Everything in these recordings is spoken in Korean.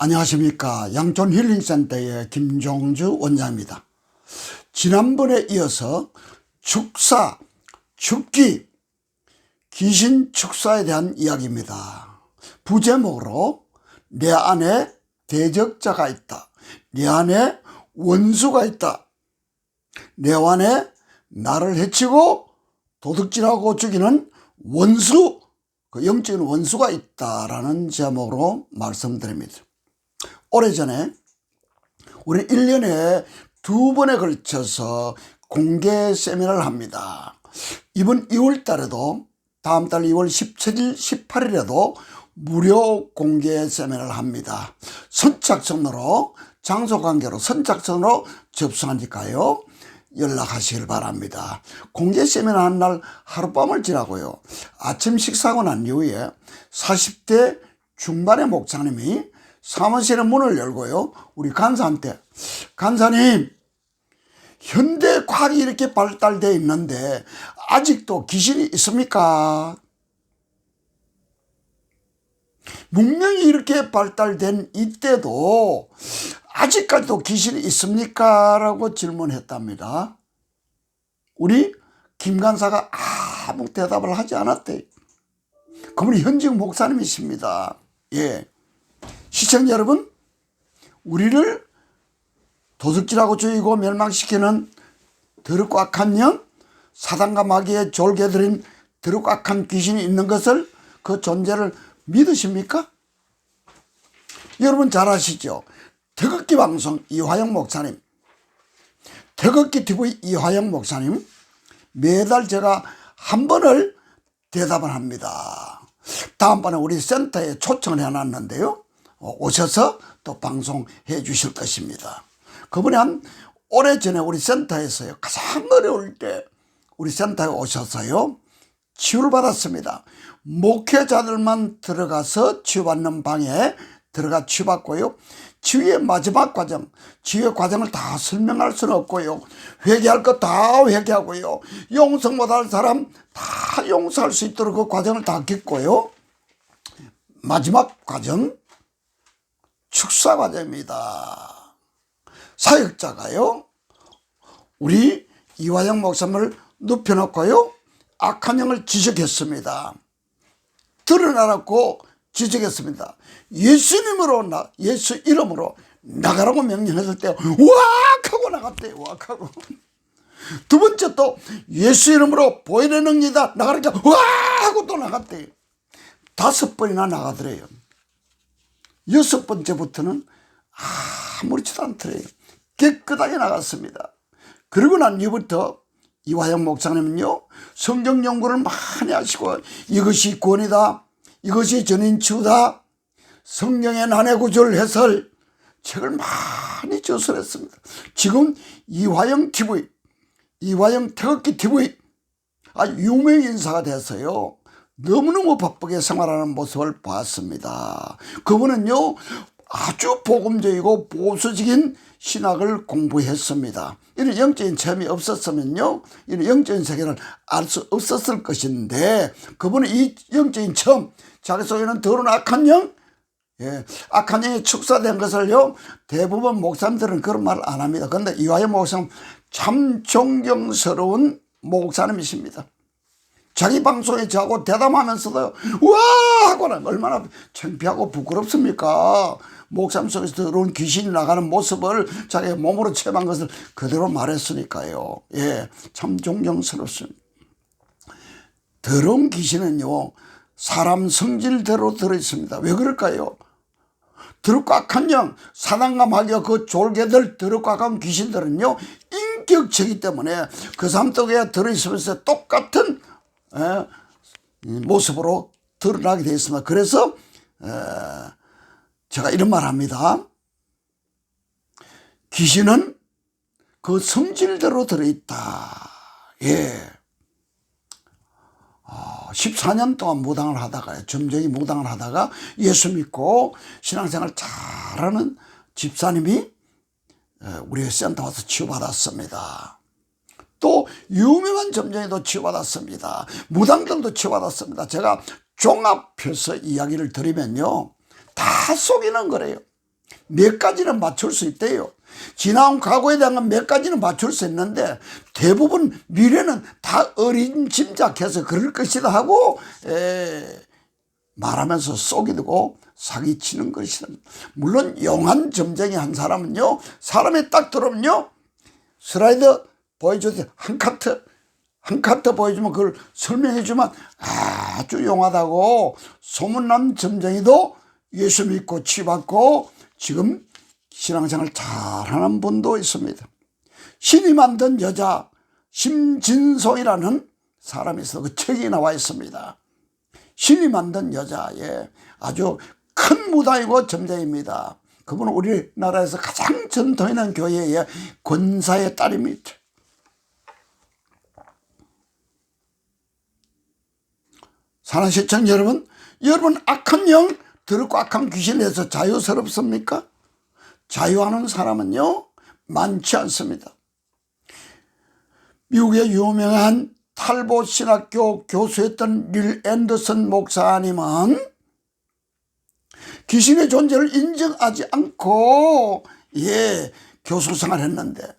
안녕하십니까. 양촌 힐링센터의 김종주 원장입니다. 지난번에 이어서 축사, 축기, 귀신 축사에 대한 이야기입니다. 부제목으로 내 안에 대적자가 있다. 내 안에 원수가 있다. 내 안에 나를 해치고 도둑질하고 죽이는 원수, 그 영적인 원수가 있다라는 제목으로 말씀드립니다. 오래전에 우리 1년에 두 번에 걸쳐서 공개 세미나를 합니다. 이번 2월 달에도 다음 달 2월 17일, 18일에도 무료 공개 세미나를 합니다. 선착순으로 장소 관계로 선착순으로 접수하니까요. 연락하시길 바랍니다. 공개 세미나 한 날 하룻밤을 지나고요. 아침 식사하고 난 이후에 40대 중반의 목사님이 사무실의 문을 열고요. 우리 간사한테 간사님 현대 과학이 이렇게 발달되어 있는데 아직도 귀신이 있습니까? 문명이 이렇게 발달된 이때도 아직까지도 귀신이 있습니까? 라고 질문했답니다. 우리 김 간사가 아무 대답을 하지 않았대. 그분이 현직 목사님이십니다. 예. 시청자 여러분, 우리를 도둑질하고 죽이고 멸망시키는 더럽고 악한 영, 사단과 마귀의 졸개들인 더럽고 악한 귀신이 있는 것을 그 존재를 믿으십니까? 여러분 잘 아시죠? 태극기 방송 이화영 목사님, 태극기 TV 이화영 목사님, 매달 제가 한 번을 대답을 합니다. 다음번에 우리 센터에 초청을 해놨는데요. 어, 오셔서 또 방송해 주실 것입니다. 그분이 한 오래전에 우리 센터에서요. 가장 어려울 때 우리 센터에 오셔서요. 치유를 받았습니다. 목회자들만 들어가서 치유받는 방에 들어가 치유받고요. 치유의 마지막 과정, 치유의 과정을 다 설명할 수는 없고요. 회개할 것 다 회개하고요. 용서 못할 사람 다 용서할 수 있도록 그 과정을 다 겪고요. 마지막 과정, 축사 과정입니다. 사역자가요, 우리 이화영 목사님을 눕혀놓고요, 악한 영을 지적했습니다. 드러나라고 지적했습니다. 예수님으로 나, 예수 이름으로 나가라고 명령했을 때, 우악! 하고 나갔대요, 우악! 하고. 두 번째 또, 예수 이름으로 보이는 능이다, 나가니까, 우악! 하고 또 나갔대요. 다섯 번이나 나가더래요. 여섯 번째부터는 아무렇지도 않더래요. 깨끗하게 나갔습니다. 그러고 난 이후부터 이화영 목사님은요, 성경 연구를 많이 하시고, 이것이 권이다, 이것이 전인치유다, 성경의 난해 구절 해설, 책을 많이 저술했습니다. 지금 이화영 TV, 이화영 태극기 TV, 아, 유명 인사가 돼서요, 너무너무 바쁘게 생활하는 모습을 봤습니다. 그분은요, 아주 복음적이고 보수적인 신학을 공부했습니다. 이런 영적인 체험이 없었으면요, 이런 영적인 세계를 알 수 없었을 것인데, 그분은 이 영적인 체험, 자기 속에는 더러운 악한 영, 예, 악한 영이 축사된 것을요, 대부분 목사님들은 그런 말을 안 합니다. 그런데 이화영 목사님 참 존경스러운 목사님이십니다. 자기 방송에 저하고 대담하면서도 와 하고는 얼마나 창피하고 부끄럽습니까? 목삼 속에서 들어온 귀신이 나가는 모습을 자기 몸으로 체험한 것을 그대로 말했으니까요. 예, 참 존경스럽습니다. 더러운 귀신은요, 사람 성질대로 들어있습니다. 왜 그럴까요? 더럽고 악한 영, 사단과 마귀와 그 졸개들, 더럽고 악한 귀신들은요, 인격체이기 때문에 그 사람 속에 들어있으면서 똑같은 에, 모습으로 드러나게 되어 있습니다. 그래서 에, 제가 이런 말 합니다. 귀신은 그 성질대로 들어있다. 예. 어, 14년 동안 무당을 하다가, 점쟁이 무당을 하다가 예수 믿고 신앙생활 잘하는 집사님이 우리 센터 와서 치유받았습니다. 또 유명한 점쟁이도 치유받았습니다. 무당들도 치유받았습니다. 제가 종합해서 이야기를 드리면요. 다 속이는 거래요. 몇 가지는 맞출 수 있대요. 지나온 과거에 대한 건 몇 가지는 맞출 수 있는데 대부분 미래는 다 어린 짐작해서 그럴 것이다 하고 에, 말하면서 쏘기되고 사기치는 것이다. 물론 용한 점쟁이 한 사람은요 사람이 딱 들어오면요 슬라이드 보여주세요 한 카트 한 카트 보여주면 그걸 설명해 주면 아주 용하다고 소문난 점쟁이도 예수 믿고 치받고 지금 신앙생활 잘하는 분도 있습니다. 신이 만든 여자 심진송이라는 사람이 있어 그 책이 나와 있습니다. 신이 만든 여자의 아주 큰 무당이고 점쟁입니다. 그분은 우리나라에서 가장 전통 있는 교회의 권사의 딸입니다. 사는 시청 여러분, 여러분 악한 영 더럽고 악한 귀신에서 자유스럽습니까? 자유하는 사람은요 많지 않습니다. 미국의 유명한 탈보 신학교 교수였던 릴 앤더슨 목사님은 귀신의 존재를 인정하지 않고 예 교수 생활 했는데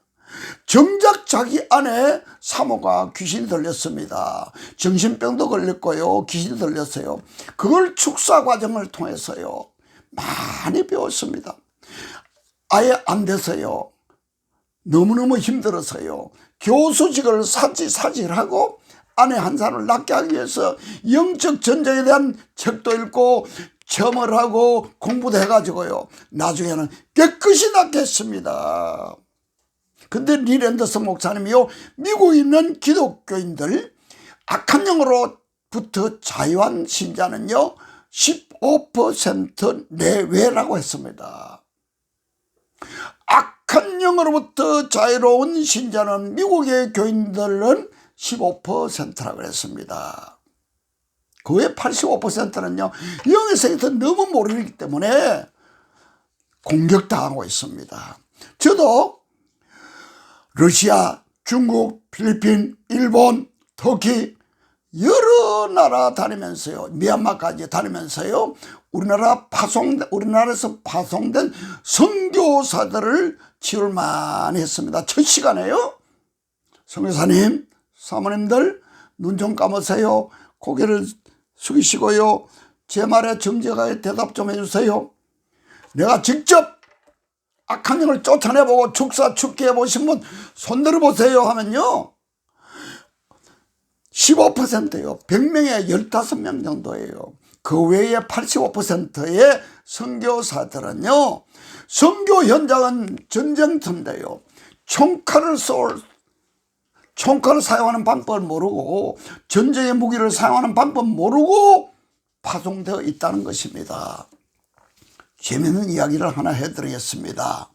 정작 자기 안에 사모가 귀신이 들렸습니다. 정신병도 걸렸고요. 귀신이 들렸어요. 그걸 축사 과정을 통해서요. 많이 배웠습니다. 아예 안 돼서요. 너무너무 힘들어서요. 교수직을 사지사질하고 아내 한 사람을 낳게 하기 위해서 영적 전쟁에 대한 책도 읽고 점을 하고 공부도 해가지고요. 나중에는 깨끗이 낫겠습니다. 근데 리랜더스 목사님이요. 미국에 있는 기독교인들 악한 영으로부터 자유한 신자는요. 15% 내외라고 했습니다. 악한 영으로부터 자유로운 신자는 미국의 교인들은 15%라고 그랬습니다. 그 외 85%는요, 영의 세계에서 너무 모르기 때문에 공격당하고 있습니다. 저도 러시아, 중국, 필리핀, 일본, 터키 여러 나라 다니면서요. 미얀마까지 다니면서요. 우리나라 파송 우리나라에서 파송된 선교사들을 치유를 많이 했습니다. 첫 시간에요. 선교사님, 사모님들 눈 좀 감으세요. 고개를 숙이시고요. 제 말에 정직하게 대답 좀 해주세요. 내가 직접 악한 영을 쫓아내보고 축사 축기 해보신 분 손들어 보세요 하면요. 15%예요. 100명에 15명 정도예요. 그 외에 85%의 선교사들은요. 선교 현장은 전쟁터인데요. 총칼을 쏠 총칼을 사용하는 방법을 모르고 전쟁의 무기를 사용하는 방법 모르고 파송되어 있다는 것입니다. 재미있는 이야기를 하나 해드리겠습니다.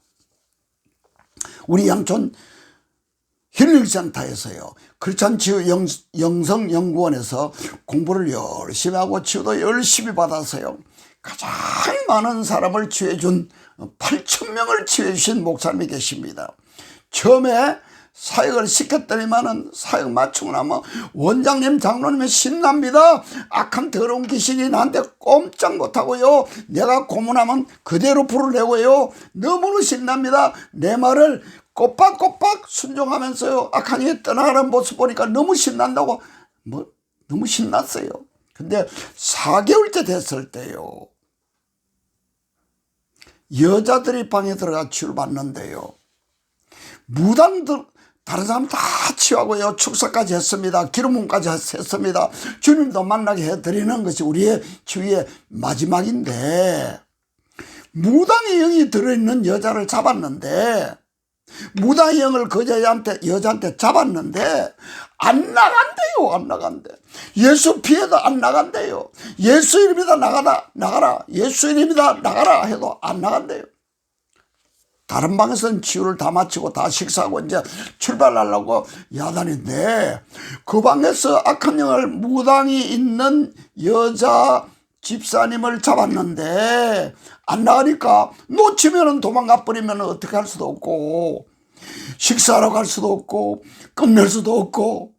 우리 양촌 힐링센터에서요. 크리스찬 치유 영, 영성연구원에서 공부를 열심히 하고 치유도 열심히 받았어요. 가장 많은 사람을 치유해준 8천 명을 치유해주신 목사님이 계십니다. 처음에 사역을 시켰더니만은 사역 마치고 나면 원장님 장로님이 신납니다. 악한 더러운 귀신이 나한테 꼼짝 못하고요. 내가 고문하면 그대로 불을 내고요. 너무나 신납니다. 내 말을 꼬박꼬박 순종하면서요. 악한 이이 떠나가는 모습 보니까 너무 신난다고 뭐 너무 신났어요. 근데 4개월째 됐을 때요. 여자들이 방에 들어가 치유를 받는데요. 무당들 다른 사람 다 치유하고요. 축사까지 했습니다. 기름문까지 했습니다. 주님도 만나게 해드리는 것이 우리의 치유의 마지막인데 무당의 영이 들어있는 여자를 잡았는데 무당의 영을 그 여자한테, 여자한테 잡았는데 안 나간대요. 안 나간대. 예수 피해도 안 나간대요. 예수 이름이다 나가라. 나가라. 예수 이름이다 나가라 해도 안 나간대요. 다른 방에서는 치유를 다 마치고 다 식사하고 이제 출발하려고 야단인데 그 방에서 악한 영을 무당이 있는 여자 집사님을 잡았는데 안 나가니까 놓치면은 도망가 버리면 어떻게 할 수도 없고 식사하러 갈 수도 없고 끝낼 수도 없고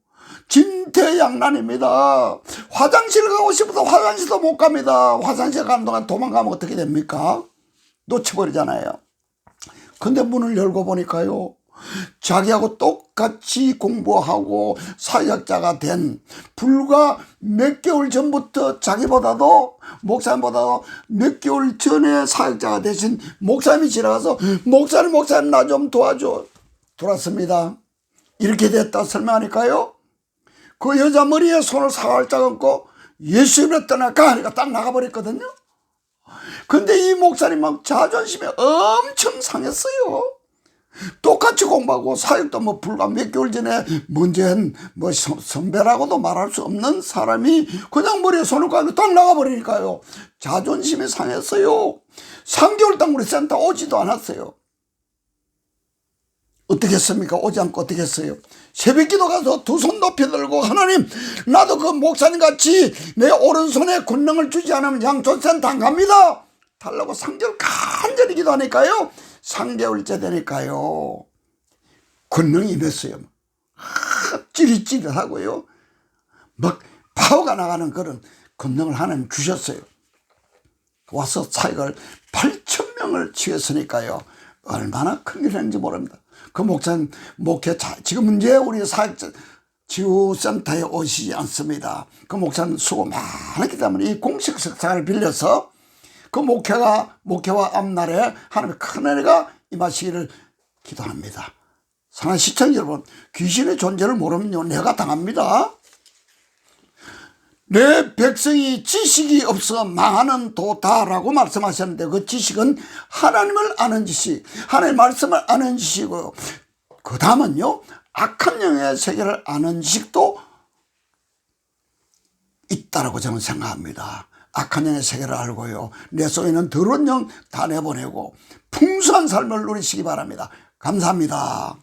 진퇴양난입니다. 화장실 가고 싶어도 화장실도 못 갑니다. 화장실 가는 동안 도망가면 어떻게 됩니까? 놓쳐버리잖아요. 근데 문을 열고 보니까요. 자기하고 똑같이 공부하고 사역자가 된 불과 몇 개월 전부터 자기보다도 목사님보다도 몇 개월 전에 사역자가 되신 목사님이 지나가서 목사님 목사님 나 좀 도와줘 돌았습니다. 이렇게 됐다 설명하니까요. 그 여자 머리에 손을 살짝 얹고 예수님을 떠날까 하니까 딱 나가버렸거든요. 근데 이 목사님 막 자존심이 엄청 상했어요. 똑같이 공부하고 사역도 뭐 불과 몇 개월 전에 문제한 뭐 선- 선배라고도 말할 수 없는 사람이 그냥 머리에 손을 까고 딱 나가버리니까요. 자존심이 상했어요. 3개월 동안 우리 센터 오지도 않았어요. 어떻게 했습니까? 오지 않고 어떻게 했어요? 새벽 기도 가서 두 손 높이 들고 하나님 나도 그 목사님 같이 내 오른손에 권능을 주지 않으면 양촌센터 안 갑니다. 달라고 3개월 간절히 기도하니까요. 3개월째 되니까요. 권능이 임했어요. 하, 찌릿찌릿하고요. 막 파워가 나가는 그런 권능을 하나님 주셨어요. 와서 사역을 8천 명을 치웠으니까요. 얼마나 큰 일인지 모릅니다. 그 목사님 목회 자, 지금 문제 우리 사역 지구센터에 오시지 않습니다. 그 목사님 수고 많았기 때문에 이 공식 석상을 빌려서 그 목회가 목회와 앞날에 하나님의 큰 은혜가 임하시기를 기도합니다. 사랑하는 시청자 여러분, 귀신의 존재를 모르면요, 내가 당합니다. 내 백성이 지식이 없어 망하는 도다라고 말씀하셨는데 그 지식은 하나님을 아는 지식, 하나님의 말씀을 아는 지식이고 그 다음은요 악한 영의 세계를 아는 지식도 있다라고 저는 생각합니다. 악한 영의 세계를 알고요. 내 속에 있는 더러운 영 다 내보내고 풍성한 삶을 누리시기 바랍니다. 감사합니다.